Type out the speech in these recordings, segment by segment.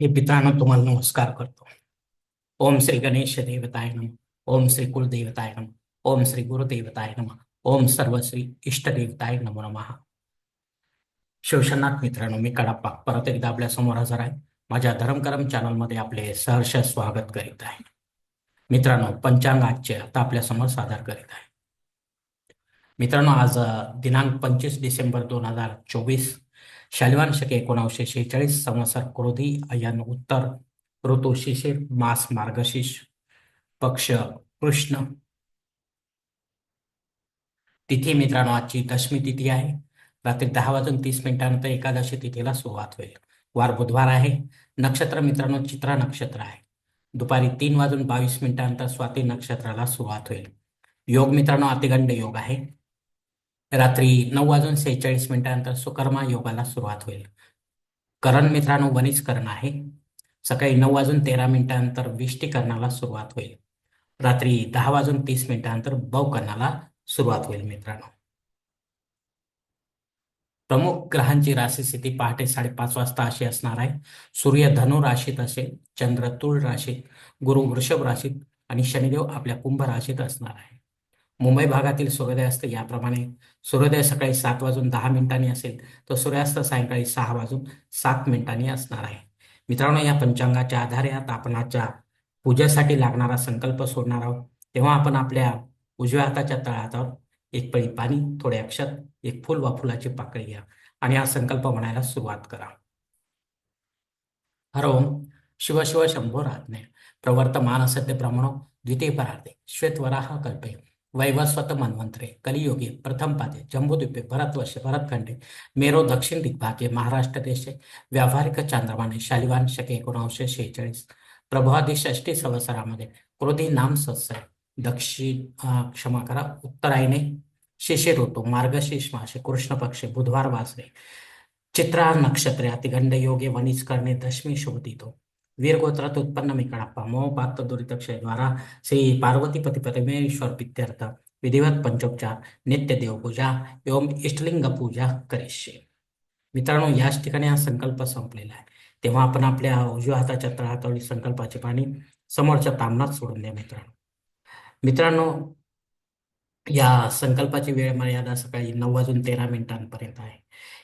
मी पित्रांनो तुम्हाला नमस्कार करतो. ओम श्री गणेश देवताय नम. ओम श्री कुलदेवताय नम. ओम श्री गुरुदेवताय नम. ओम सर्व श्री इष्टदेवताय नमो नमः. शिवशनाथ मित्रांनो मी कडाप्पा. परत एकदा आपल्यासमोर हजर आहे. माझ्या धर्मकरम चॅनलमध्ये आपले सहर्ष स्वागत करीत आहे. मित्रांनो पंचांग आजचे आता आपल्यासमोर सादर करीत आहे. मित्रांनो आज दिनांक पंचवीस डिसेंबर दोन हजार चोवीस शालिवान शके एकोणावीसशे शेहेचाळीस संवत्सर क्रोधी अयन उत्तर ऋतू शिशिर मास मार्गशीर्ष पक्ष कृष्ण. तिथी मित्रांनो आजची दशमी तिथी आहे. रात्री दहा वाजून तीस मिनिटानंतर एकादशी तिथीला सुरुवात होईल. वार बुधवार आहे. नक्षत्र मित्रांनो चित्रा नक्षत्र आहे. दुपारी तीन वाजून बावीस मिनिटानंतर स्वाती नक्षत्राला सुरुवात होईल. योग मित्रांनो अतिगंड योग आहे. रात्री नऊ वाजून सेहेचाळीस मिनिटानंतर सुकर्मा योगाला सुरुवात होईल. करण मित्रांनो वनिज करण आहे. सकाळी नऊ वाजून तेरा मिनिटानंतर विष्टीकरणाला सुरुवात होईल. रात्री दहा वाजून तीस मिनिटानंतर बवकरणाला सुरुवात होईल मित्रांनो. प्रमुख ग्रहांची राशी स्थिती पहाटे साडेपाच वाजता अशी असणार आहे. सूर्य धनु राशीत असेल चंद्र तुळ राशीत गुरु वृषभ राशीत आणि शनिदेव आपल्या कुंभ राशीत असणार आहे. मुंबई भागातील सूर्योदय याप्रमाणे सूर्योदय सकाळी सात वाजून दहा मिनिटांनी असेल तर सूर्यास्त सायंकाळी सहा वाजून सात मिनिटांनी असणार आहे. मित्रांनो या पंचांगाच्या आधारे आता आपण आजच्या पूजेसाठी लागणारा संकल्प सोडणार आहोत. तेव्हा आपण आपल्या उजव्या हाताच्या तळहातावर एक पळी पाणी थोडे अक्षत एक फुल वा फुलाची पाकळी घ्या आणि हा संकल्प म्हणायला सुरुवात करा. हर ओम शिव शिव शंभो रात्ने प्रवर्तमान सद्य प्रमाण द्वितीय परार्धे. श्वेतवराह कल्पे. वैवस्वत मन्वंतरे कलियोगी प्रथम पादे जम्बूद्वीपे भरतवर्षे भरतखंडे मेरो दक्षिण दिग्भागे महाराष्ट्र देशे व्यावहारिक चांद्रमाने शालिवान शके एकोणावीसशे शेहेचाळीस प्रभादी षष्टी संवत्सरामध्ये क्रोधी नाम सत्सर दक्षिण क्षमा करा उत्तरायणे शिशे ऋतू मार्गशीर्ष मासे कृष्ण पक्षे बुधवार वासरे चित्रा नक्षत्रे अतिगंड योगे वनिज करणे दशमी शोधितो वीर गोत्रात उत्पन्न मी मो मोह पात्र दुरितक्षय द्वारा श्री पार्वतीपती परमेश्वर प्रित्यर्थ विधिवत पंचोपचार. नित्य देवपूजा. एवं इष्टलिंग पूजा करिष्ये. मित्रांनो याच ठिकाणी हा संकल्प संपलेला आहे. तेव्हा आपण आपल्या उजव्या हाताच्या तळहातावरील संकल्पाचे पाणी समोरच्या तामणात सोडून द्या मित्रांनो. मित्रांनो या संकल्पाची वेळ मर्यादा सकाळी नऊ वाजून तेरा मिनिटांपर्यंत आहे.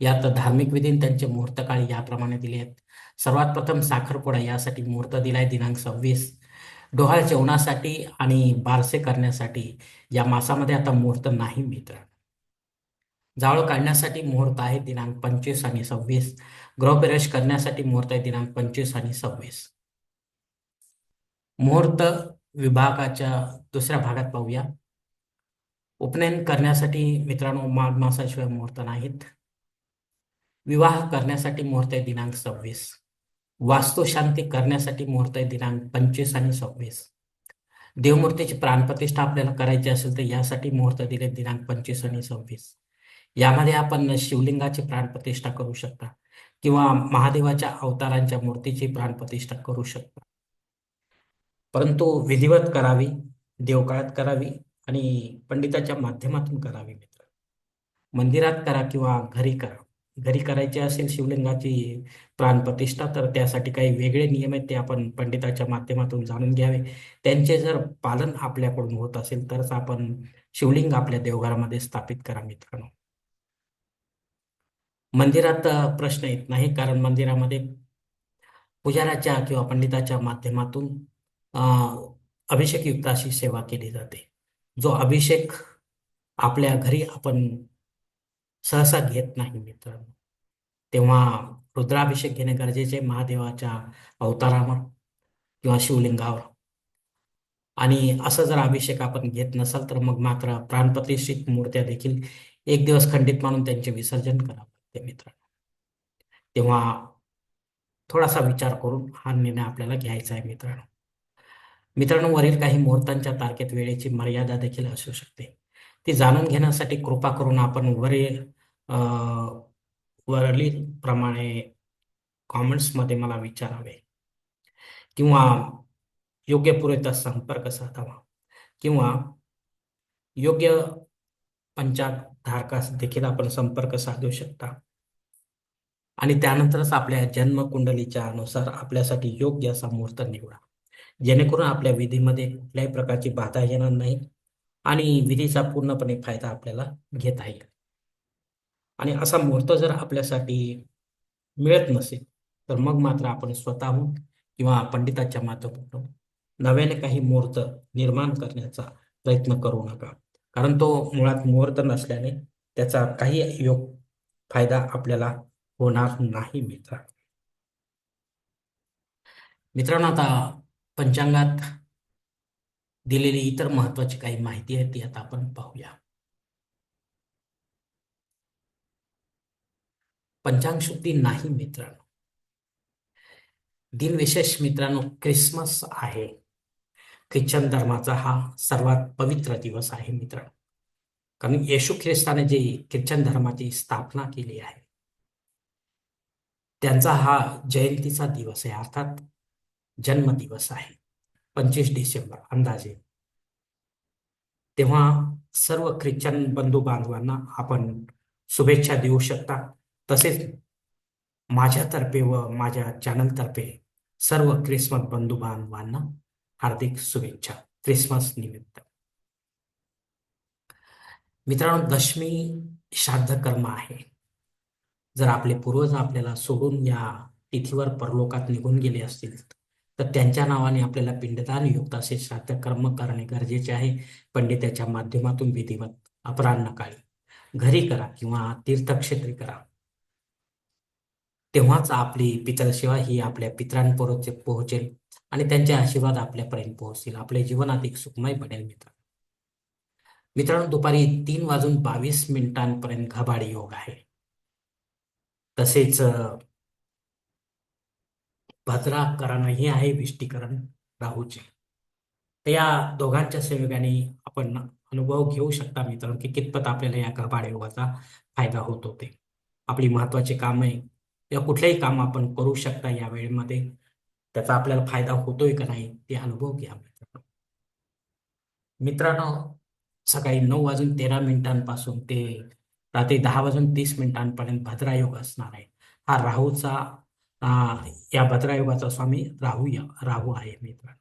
यात धार्मिक विधी त्यांचे मुहूर्त काळ याप्रमाणे दिले आहेत. सर्वात प्रथम साखरपुडा यासाठी मुहूर्त दिलाय दिनांक सव्वीस. डोहाळ जेवणासाठी आणि बारसे करण्यासाठी या मासामध्ये आता मुहूर्त नाही मित्र जावळ काढण्यासाठी मुहूर्त आहे दिनांक पंचवीस आणि सव्वीस. गृहप्रवेश करण्यासाठी मुहूर्त आहे दिनांक पंचवीस आणि सव्वीस. मुहूर्त विभागाच्या दुसऱ्या भागात पाहूया. उपनयन करण्यासाठी मित्रांनो माघ मासाशिवाय मुहूर्त नाहीत. विवाह करण्यासाठी मुहूर्त आहे दिनांक सव्वीस. वास्तुशांती करण्यासाठी मुहूर्त आहे दिनांक पंचवीस आणि सव्वीस. देवमूर्तीची प्राणप्रतिष्ठा आपल्याला करायची असेल तर यासाठी मुहूर्त दिले दिनांक पंचवीस आणि सव्वीस. यामध्ये आपण शिवलिंगाची प्राणप्रतिष्ठा करू शकता किंवा महादेवाच्या अवतारांच्या मूर्तीची प्राणप्रतिष्ठा करू शकता. परंतु विधिवत करावी देवकाळात करावी आणि पंडिताच्या माध्यमातून करावी मित्र. मंदिरात करा किंवा घरी करा. घरी करायची असेल शिवलिंगाची प्राणप्रतिष्ठा तर त्यासाठी काही वेगळे नियम आहेत ते आपण पंडिताच्या माध्यमातून जाणून घ्यावे. त्यांचे जर पालन आपल्याकडून होत असेल तरच आपण शिवलिंग आपल्या देवघरामध्ये स्थापित करा मित्रांनो. मंदिरात प्रश्न येत नाही कारण मंदिरामध्ये पुजाराच्या किंवा पंडिताच्या माध्यमातून अभिषेक अभिषेकयुक्त अशी सेवा केली जाते. जो अभिषेक आपल्या घरी आपण सहसा घेत नाही मित्रांनो तेव्हा रुद्राभिषेक घेणे गरजेचे आहे महादेवाच्या अवतारावर किंवा शिवलिंगावर. आणि असं जर अभिषेक आपण घेत नसाल तर मग मात्र प्राणप्रतिष्ठित मूर्त्या देखील एक दिवस खंडित मानून त्यांचे विसर्जन करावं लागते मित्रांनो. तेव्हा थोडासा विचार करून हा निर्णय आपल्याला घ्यायचा आहे मित्रांनो. मित्रांनो वरील काही मुहूर्तांच्या तारखेत वेळेची मर्यादा देखील असू शकते. ते जाणून घेण्यासाठी कृपा करून आपण वरील वरील प्रमाणे कॉमेंट्समध्ये मला विचारावे. किंवा योग्य पुरेसा संपर्क साधावा. किंवा योग्य पंचांग धारकास देखील आपण संपर्क साधू शकता. आणि त्यानंतरच आपल्या जन्मकुंडलीच्या अनुसार आपल्यासाठी योग्य असा मुहूर्त निवडा. जेणेकरून आपल्या विधीमध्ये कुठल्याही प्रकारची बाधा येणार नाही. आणि विधीचा पूर्णपणे फायदा आपल्याला घेता येईल. आणि असा मुहूर्त जर आपल्यासाठी मिळत नसेल तर मग मात्र आपण स्वतःहून किंवा पंडिताच्या माध्यमातून नव्याने काही मुहूर्त निर्माण करण्याचा प्रयत्न करू नका. कारण तो मुळात मुहूर्त नसल्याने त्याचा काही योग फायदा आपल्याला होणार नाही मित्र. मित्रांनो आता पंचांगात दिलेली इतर महत्वाची काही माहिती आहे ती आता आपण पाहूया. पंचांग शुद्धी नाही मित्रांनो. दिनविशेष मित्रांनो क्रिसमस आहे. ख्रिश्चन धर्माचा हा सर्वात पवित्र दिवस आहे मित्रांनो. कारण येशू ख्रिस्ताने जे ख्रिश्चन धर्माची स्थापना केली आहे त्यांचा हा जयंतीचा दिवस आहे अर्थात जन्मदिवस आहे. पंचवीस डिसेंबर अंदाजे. तेव्हा सर्व ख्रिश्चन बंधू बांधवांना आपण शुभेच्छा देऊ शकता. तसेच माझ्यातर्फे व माझ्या चॅनलतर्फे सर्व क्रिसमस बंधू बांधवांना हार्दिक शुभेच्छा. क्रिसमस निमित्त. मित्रांनो दशमी श्राद्ध कर्म आहे. जर आपले पूर्वज आपल्याला सोडून या तिथीवर परलोकात निघून गेले असतील तर त्यांच्या नावाने आपल्याला पिंडदान युक्त असे श्राद्ध कर्म करणे गरजेचे आहे. पंडिताच्या माध्यमातून विधिवत अपराह्न काळी घरी करा किंवा तीर्थक्षेत्री करा. तेव्हाच आपली पितरसेवा ही आपल्या पित्रांपर्यंत पोहोचेल आणि त्यांचे आशीर्वाद आपल्यापर्यंत पोहोचतील. आपल्या जीवनात एक सुखमय बनेल मित्र मित्रांनो दुपारी तीन वाजून बावीस मिनिटांपर्यंत घबाड योग आहे. तसेच भद्रा करणं हे आहे विष्टीकरण राहूचे. तर या दोघांच्या सेवेगाने आपण अनुभव घेऊ शकता मित्रांनो की कितपत आपल्याला या घबाड योगाचा फायदा होत होते. आपली महत्वाची कामे या कुठलेही काम आपण करू शकता या वेळेमध्ये. त्याचा आपल्याला फायदा होतोय का नाही ते अनुभव घ्या मित्रांनो. मित्रांनो सकाळी नऊ वाजून तेरा मिनिटांपासून ते रात्री दहा वाजून तीस मिनिटांपर्यंत भद्रायोग असणार आहे. हा राहूचा या भद्रायोगाचा स्वामी राहू या राहू आहे मित्रांनो.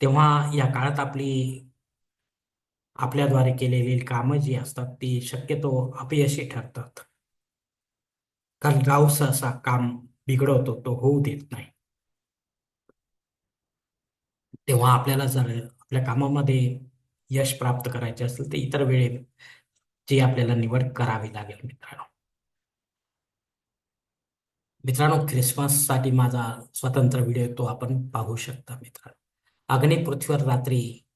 तेव्हा या काळात आपली आपल्याद्वारे केलेली कामं जी असतात ती शक्यतो अपयशी ठरतात. कारण राहू सहसा काम बिघडवतो तो होऊ देत नाही. तेव्हा आपल्याला जर आपल्या कामामध्ये यश प्राप्त करायचे असेल तर इतर वेळे जी आपल्याला निवड करावी लागेल मित्रांनो. मित्रांनो ख्रिसमससाठी माझा स्वतंत्र व्हिडिओ तो आपण पाहू शकता मित्रांनो. अग्नी पृथ्वीवर रात्री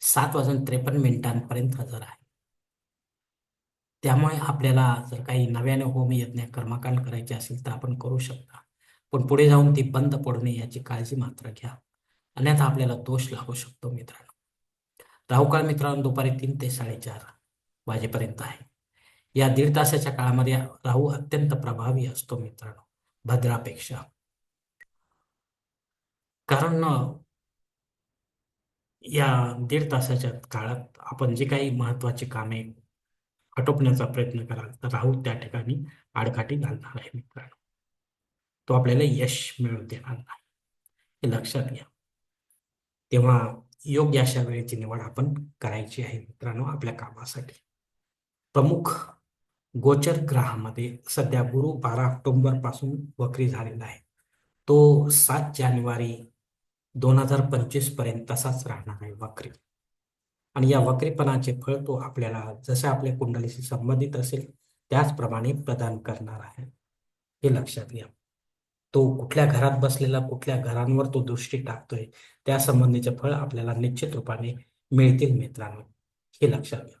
सात वाजून त्रेपन्न मिनिटांपर्यंत हजर आहे. त्यामुळे आपल्याला जर काही नव्याने होम यज्ञ कर्मकांड करायचे असेल तर आपण करू शकता. पण पुढे जाऊन ती बंद पडू नये याची काळजी मात्र घ्या. अन्यथा आपल्याला दोष लागू शकतो मित्रांनो. राहुकाळ मित्रांनो दुपारी तीन ते साडेचार वाजेपर्यंत आहे. या दीड तासाच्या काळामध्ये राहू अत्यंत प्रभावी असतो मित्रांनो. भद्रापेक्षा. कारण या दीड तासाच्या काळात आपण जे काही महत्वाची कामे आटोपण्याचा प्रयत्न कराल तर राहू त्या ठिकाणी आडकाठी घालणार आहे मित्रांनो. तो आपल्याला यश मिळवून देणार नाही. हे लक्षात घ्या. तेव्हा योग्य अशा वेळेची निवड आपण करायची आहे मित्रांनो आपल्या कामासाठी. प्रमुख गोचर ग्रहामध्ये सध्या गुरु बारा ऑक्टोबरपासून वक्री झालेला आहे. तो सात जानेवारी दोन हजार पंचवीसपर्यंत तसाच राहणार आहे वक्री. आणि या वक्रीपणाचे फळ तो आपल्याला जसे आपल्या कुंडलीशी संबंधित असेल त्याचप्रमाणे प्रदान करणार आहे. हे लक्षात घ्या. तो कुठल्या घरात बसलेला कुठल्या घरांवर तो दृष्टी टाकतोय त्या संबंधीचे फळ आपल्याला निश्चित रूपाने मिळतील मित्रांनो. हे लक्षात घ्या.